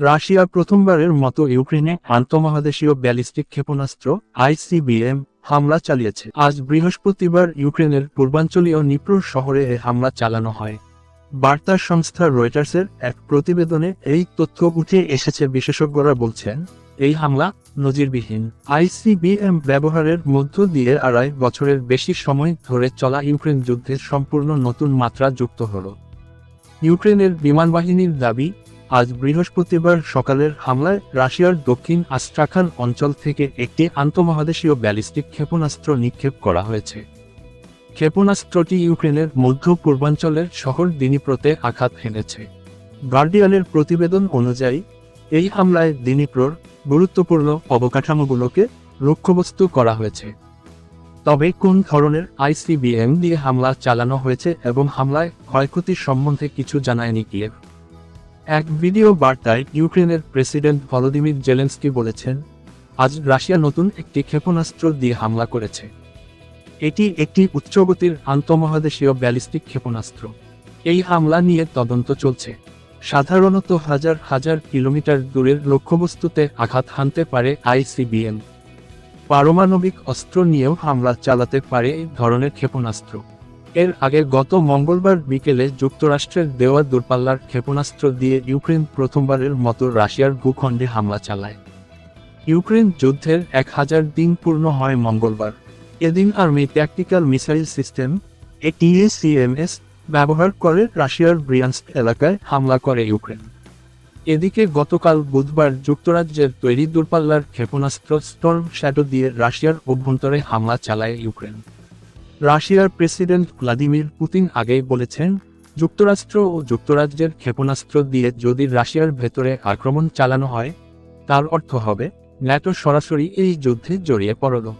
Russia প্রথমবারের মতো ইউক্রেনে আন্তঃমহাদেশীয় ব্যালিস্টিক ক্ষেপণাস্ত্র, আইসিবিএম, হামলা চালিয়েছে। আজ বৃহস্পতিবার ইউক্রেনের পূর্বাঞ্চলীয় নিপ্রোর শহরে এ হামলা চালানো হয়। বার্তা সংস্থা রয়টার্সের এক প্রতিবেদনে এই তথ্য উঠে এসেছে, বিশেষজ্ঞরা বলছেন, এই হামলা নজিরবিহীন। আইসিবিএম ব্যবহারের মধ্য দিয়ে আড়াই বছরের বেশি সময় ধরে চলা ইউক্রেন যুদ্ধের সম্পূর্ণ নতুন মাত্রা যুক্ত হল। ইউক্রেনের বিমানবাহিনীর দাবি আজ বৃহস্পতিবার সকালের হামলায় রাশিয়ার দক্ষিণ আস্ট্রাখান অঞ্চল থেকে একটি আন্তঃমহাদেশীয় ব্যালিস্টিক ক্ষেপণাস্ত্র নিক্ষেপ করা হয়েছে। ক্ষেপণাস্ত্রটি ইউক্রেনের মধ্য পূর্বাঞ্চলের শহর দিনিপ্রোতে আঘাত হেনেছে। গার্ডিয়ানের প্রতিবেদন অনুযায়ী, এই হামলায় দিনিপ্রোর গুরুত্বপূর্ণ অবকাঠামোগুলোকে লক্ষ্যবস্তু করা হয়েছে। তবে কোন ধরনের আইসিবিএম দিয়ে হামলা চালানো হয়েছে এবং হামলায় ক্ষয়ক্ষতির সম্বন্ধে কিছু জানায়নি কিয়েভ। এক ভিডিও বার্তায় ইউক্রেনের প্রেসিডেন্ট ভলোদিমির জেলেন্সকি বলেছেন, আজ রাশিয়া নতুন একটি ক্ষেপণাস্ত্র দিয়ে হামলা করেছে। এটি একটি উচ্চগতির আন্তঃমহাদেশীয় ব্যালিস্টিক ক্ষেপণাস্ত্র। এই হামলা নিয়ে তদন্ত চলছে। সাধারণত হাজার হাজার কিলোমিটার দূরের লক্ষ্যবস্তুতে আঘাত হানতে পারে আইসিবিএম। পারমাণবিক অস্ত্র নিয়েও হামলা চালাতে পারে এই ধরনের ক্ষেপণাস্ত্র। এর আগে গত মঙ্গলবার বিকেলে যুক্তরাষ্ট্রের দেওয়া দূরপাল্লার ক্ষেপণাস্ত্র দিয়ে ইউক্রেন প্রথমবারের মতো রাশিয়ার ভূখণ্ডে হামলা চালায়। ইউক্রেন যুদ্ধের এক হাজার দিন পূর্ণ হয় মঙ্গলবার। এদিন army tactical missile system ATACMS ব্যবহার করে রাশিয়ার ব্রিয়ান্স্ক এলাকায় হামলা করে ইউক্রেন। এদিকে গতকাল বুধবার যুক্তরাজ্যের তৈরি দূরপাল্লার ক্ষেপণাস্ত্র স্টর্ম শ্যাডো দিয়ে রাশিয়ার অভ্যন্তরে হামলা চালায় ইউক্রেন। রাশিয়ার প্রেসিডেন্ট ভ্লাদিমির পুতিন আগেই বলেছেন, যুক্তরাষ্ট্র ও যুক্তরাজ্যের ক্ষেপণাস্ত্র দিয়ে যদি রাশিয়ার ভেতরে আক্রমণ চালানো হয়, তার অর্থ হবে, ন্যাটো সরাসরি এই যুদ্ধে জড়িয়ে পড়ল।